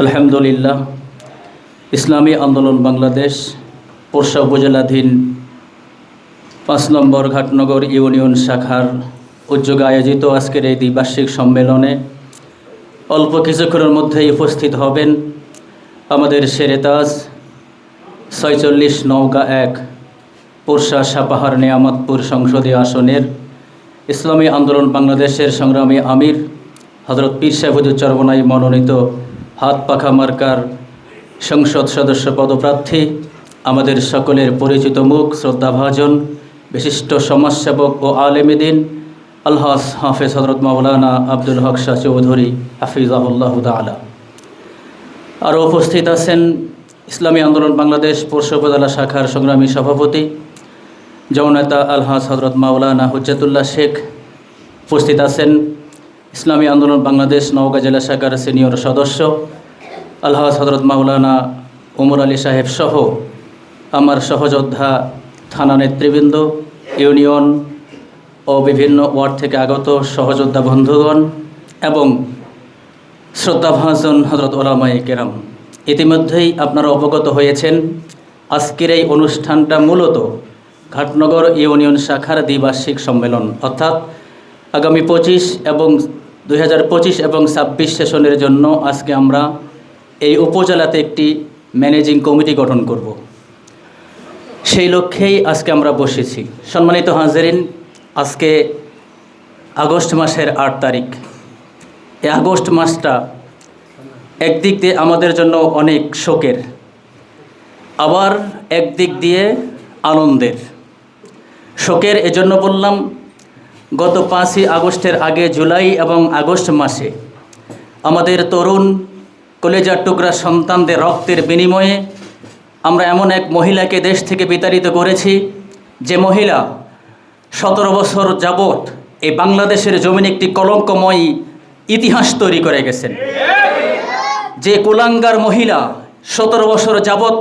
আলহামদুলিল্লাহ, ইসলামী আন্দোলন বাংলাদেশ পোরশা উপজেলাধীন পাঁচ নম্বর ঘাটনগর ইউনিয়ন শাখার উদ্যোগে আয়োজিত আজকের এই দ্বিবার্ষিক সম্মেলনে অল্প কিছুক্ষণের মধ্যেই উপস্থিত হবেন আমাদের সেরেতাজ ছয়চল্লিশ নৌকা এক পোরশা সাপাহার নেয়ামতপুর সংসদীয় আসনের ইসলামী আন্দোলন বাংলাদেশের সংগ্রামী আমির হজরত পীর সাহেবুদ্দুর মনোনীত হাত পাখা মার্কার সংসদ সদস্য পদপ্রার্থী, আমাদের সকলের পরিচিত মুখ, শ্রদ্ধাভাজন, বিশিষ্ট সমাজসেবক ও আলেমিদিন আলহাস হাফেজ হজরত মাওলানা আব্দুল হক শাহ চৌধুরী, হাফিজাহুল্লাহ তালা আরও উপস্থিত আছেন ইসলামী আন্দোলন বাংলাদেশ উপজেলা শাখার সংগ্রামী সভাপতি, জননেতা আলহাজ হজরত মাওলানা হুজ্জাতুল্লাহ শেখ। উপস্থিত আছেন ইসলামী আন্দোলন বাংলাদেশ নওগাঁ জেলা শাখার সিনিয়র সদস্য আলহাজ হজরত মাওলানা ওমর আলী সাহেব সহ আমার সহযোদ্ধা থানা নেতৃবৃন্দ, ইউনিয়ন ও বিভিন্ন ওয়ার্ড থেকে আগত সহযোদ্ধা বন্ধুগণ এবং শ্রদ্ধাভাজন হজরত ওলামাই কেরাম। ইতিমধ্যেই আপনারা অবগত হয়েছেন, আজকের এই অনুষ্ঠানটা মূলত ঘাটনগর ইউনিয়ন শাখার দ্বিবার্ষিক সম্মেলন। অর্থাৎ আগামী পঁচিশ এবং দু হাজার পঁচিশ এবং ছাব্বিশ সেশনের জন্য আজকে আমরা এই উপজেলাতে একটি ম্যানেজিং কমিটি গঠন করব। সেই লক্ষ্যেই আজকে আমরা বসেছি। সম্মানিত হাজারিন, আজকে আগস্ট মাসের আট তারিখ। এই আগস্ট মাসটা একদিক দিয়ে আমাদের জন্য অনেক শোকের, আবার একদিক দিয়ে আনন্দের। শোকের এজন্য বললাম, গত পাঁচই আগস্টের আগে জুলাই এবং আগস্ট মাসে আমাদের তরুণ কলেজার টুকরা সন্তানদের রক্তের বিনিময়ে আমরা এমন এক মহিলাকে দেশ থেকে বিতাড়িত করেছি, যে মহিলা সতেরো বছর যাবৎ এই বাংলাদেশের জমিনে একটি কলঙ্কময় ইতিহাস তৈরি করে গেছেন। যে কুলাঙ্গার মহিলা সতেরো বছর যাবৎ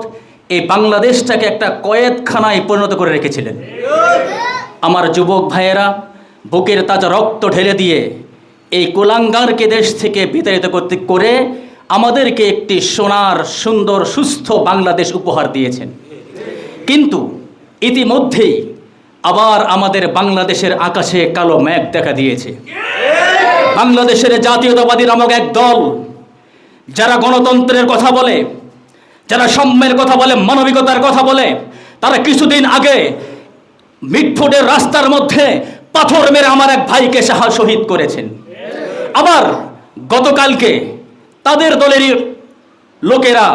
এই বাংলাদেশটাকে একটা কয়েদখানায় পরিণত করে রেখেছিলেন। আমার যুবক ভাইয়েরা, বুকের তাজা রক্ত ঢেলে দিয়ে এই কুলাঙ্গারকে দেশ থেকে বিতাড়িত করতে করে আমাদেরকে একটি সোনার, সুন্দর, সুস্থ বাংলাদেশ উপহার দিয়েছেন। কিন্তু ইতিমধ্যেই আবার আমাদের বাংলাদেশের আকাশে কালো মেঘ দেখা দিয়েছে। বাংলাদেশের জাতীয়তাবাদী নামক এক দল, যারা গণতন্ত্রের কথা বলে, যারা সম্যের কথা বলে, মানবিকতার কথা বলে, তারা কিছুদিন আগে মিটফুটের রাস্তার মধ্যে পাথর মেরে আমার এক ভাইকে সাহা শহীদ করেছেন। আবার গতকালকে তাদের দলের লোকেরা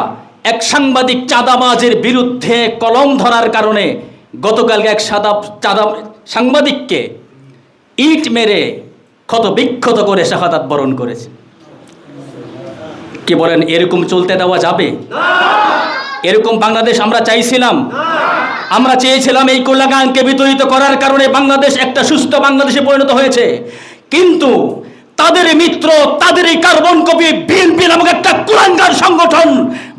এক সাংবাদিক চাঁদাবাজের বিরুদ্ধে কলম ধরার কারণে গতকালকে এক সাদা চাঁদা সাংবাদিককে ইট মেরে ক্ষত বিক্ষত করে শাহাদাত বরণ করেছে। কি বলেন, এরকম চলতে দেওয়া যাবে? এরকম বাংলাদেশ আমরা চাইছিলাম। আমরা চেয়েছিলাম এই কোলাগানকে বিতরিত করার কারণে বাংলাদেশ একটা সুস্থ বাংলাদেশে পরিণত হয়েছে। কিন্তু তাদের মিত্র তাদের এই কার্বন কপি বিএনপি নামক একটা কুলাঙ্গার সংগঠন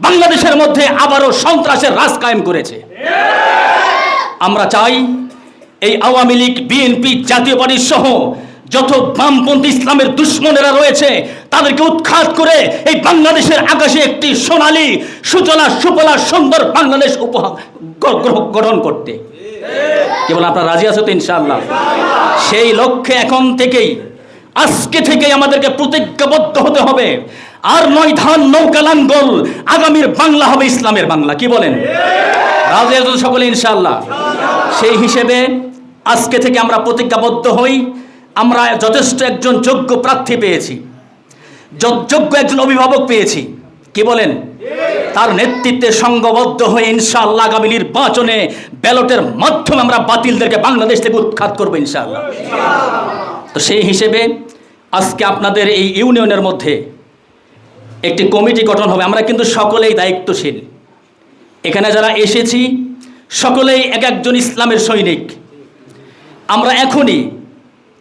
বাংলাদেশের মধ্যে আবারও সন্ত্রাসের রাজ কায়েম করেছে। আমরা চাই এই Awami league, BNP, Jatiya party সহ যত বামপন্থী ইসলামের দুশ্মনেরা রয়েছে, তাদেরকে উৎখাত করে এই বাংলাদেশের আকাশে একটি সোনালী, সুজলা, সুফলা, সুন্দর বাংলাদেশ উপহার গঠন করতে। কেবল আপনার রাজি আছো তো ইনশাআল্লাহ? সেই লক্ষ্যে এখন থেকেই আজকে থেকেই আমাদেরকে প্রতিজ্ঞাবদ্ধ হতে হবে। আর নয় ধান নৌকা লাঙ্গল আগামীর বাংলা হবে ইসলামের বাংলা। কি বলেন? রাজি সকলে ইনশাল্লাহ সেই হিসেবে আজকে থেকে আমরা প্রতিজ্ঞাবদ্ধ হই। আমরা যথেষ্ট একজন যোগ্য প্রার্থী পেয়েছি। যোগ- যোগ্য একজন অভিভাবক পেয়েছি। কি বলেন? তার নেতৃত্বে সংঘবদ্ধ হয়ে ইনশাআল্লাহ আগামী নির্বাচনে ব্যালটের মাধ্যমে আমরা বাতিলদেরকে বাংলাদেশ থেকে উৎখাত করব ইনশাআল্লাহ। তো সেই হিসেবে আজকে আপনাদের এই ইউনিয়নের মধ্যে একটি কমিটি গঠন হবে। আমরা কিন্তু সকলেই দায়িত্বশীল। এখানে যারা এসেছি, সকলেই এক একজন ইসলামের সৈনিক। আমরা এখনই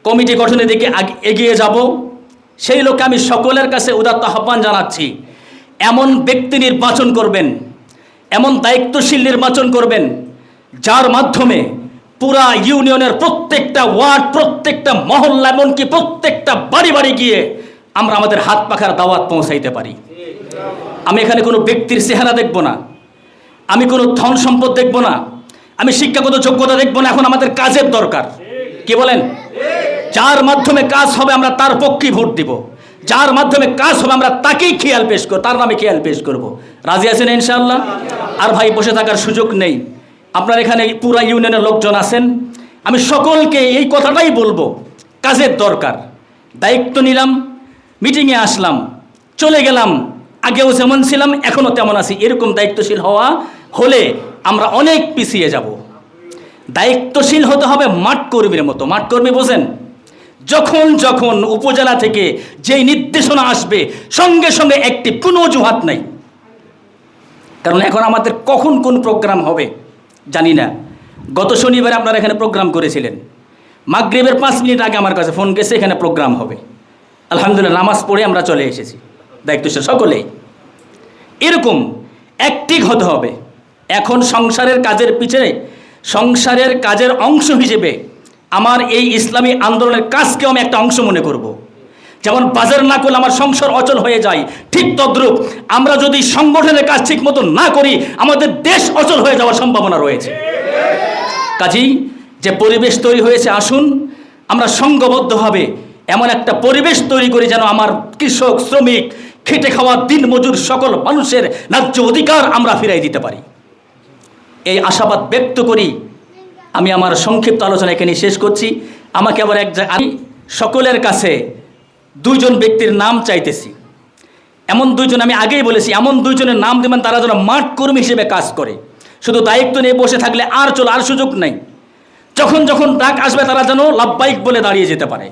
কমিটি গঠনের দিকে এগিয়ে যাব। সেই লক্ষ্যে আমি সকলের কাছে উদাত্ত আহ্বান জানাচ্ছি। এমন ব্যক্তি নির্বাচন করবেন, এমন দায়িত্বশীল নির্বাচন করবেন, যার মাধ্যমে পুরা ইউনিয়নের প্রত্যেকটা ওয়ার্ড, প্রত্যেকটা মহল্লা, এমনকি প্রত্যেকটা বাড়ি বাড়ি গিয়ে আমরা আমাদের হাত পাখার দাওয়াত পৌঁছাইতে পারি। আমি এখানে কোনো ব্যক্তির চেহারা দেখব না। আমি কোনো ধন সম্পদ দেখব না। আমি শিক্ষাগত যোগ্যতা দেখব না, এখন আমাদের কাজের দরকার। কি বলেন? যার মাধ্যমে কাজ হবে আমরা তার পক্ষেই ভোট দিব। যার মাধ্যমে কাজ হবে আমরা তাকেই খেয়াল পেশ করব তার নামে খেয়াল পেশ করব। রাজি আছেন ইনশাআল্লাহ? আর ভাই বসে থাকার সুযোগ নেই। আপনার এখানে পুরা ইউনিয়নের লোকজন আছেন। আমি সকলকে এই কথাটাই বলব, কাজের দরকার। দায়িত্ব নিলাম মিটিংয়ে আসলাম, চলে গেলাম, আগেও যেমন ছিলাম, এখনও তেমন আছি। এরকম দায়িত্বশীল হওয়া হলে আমরা অনেক পিছিয়ে যাব। দায়িত্বশীল হতে হবে মাঠ কর্মীর মতো। মাঠ কর্মী বোঝেন? যখন যখন উপজেলা থেকে যেই নির্দেশনা আসবে, সঙ্গে সঙ্গে একটি কোনো অজুহাত নাই। কারণ এখন আমাদের কখন কোন প্রোগ্রাম হবে? জানি না। গত শনিবার আপনারা এখানে প্রোগ্রাম করেছিলেন। মাগরিবের পাঁচ মিনিট আগে আমার কাছে ফোন গেছে, এখানে প্রোগ্রাম হবে। আলহামদুলিল্লাহ, নামাজ পড়ে আমরা চলে এসেছি। দায়িত্বশীল সকলেই। এরকম অ্যাক্টিভ হতে হবে। এখন সংসারের কাজের পিছনে, সংসারের কাজের অংশ হিসেবে আমার এই ইসলামী আন্দোলনের কাজকেও আমি একটা অংশ মনে করব। যেমন বাজার না করলে আমার সংসার অচল হয়ে যায়, ঠিক তদ্রূপ আমরা যদি সংগঠনের কাজ ঠিক মতো না করি, আমাদের দেশ অচল হয়ে যাওয়ার সম্ভাবনা রয়েছে। কাজেই যে পরিবেশ তৈরি হয়েছে, আসুন, আমরা সংঘবদ্ধভাবে এমন একটা পরিবেশ তৈরি করি যেন আমার কৃষক, শ্রমিক, খেটে খাওয়া দিন মজুর সকল মানুষের ন্যায্য অধিকার আমরা ফিরাই দিতে পারি। এই আশাবাদ ব্যক্ত করি। আমি আমার সংক্ষিপ্ত আলোচনা এখানে শেষ করছি। আমাকে আবার এক আমি সকলের কাছে দুইজন ব্যক্তির নাম চাইতেছি। এমন দুইজন আমি আগেই বলেছি, এমন দুইজনের নাম দেবেন, তারা যেন মাঠ কর্মী হিসেবে কাজ করে। শুধু দায়িত্ব নিয়ে বসে থাকলে আর চল আর সুযোগ নাই। যখন যখন ডাক আসবে, তারা যেন লাভবাহিক বলে দাঁড়িয়ে যেতে পারে।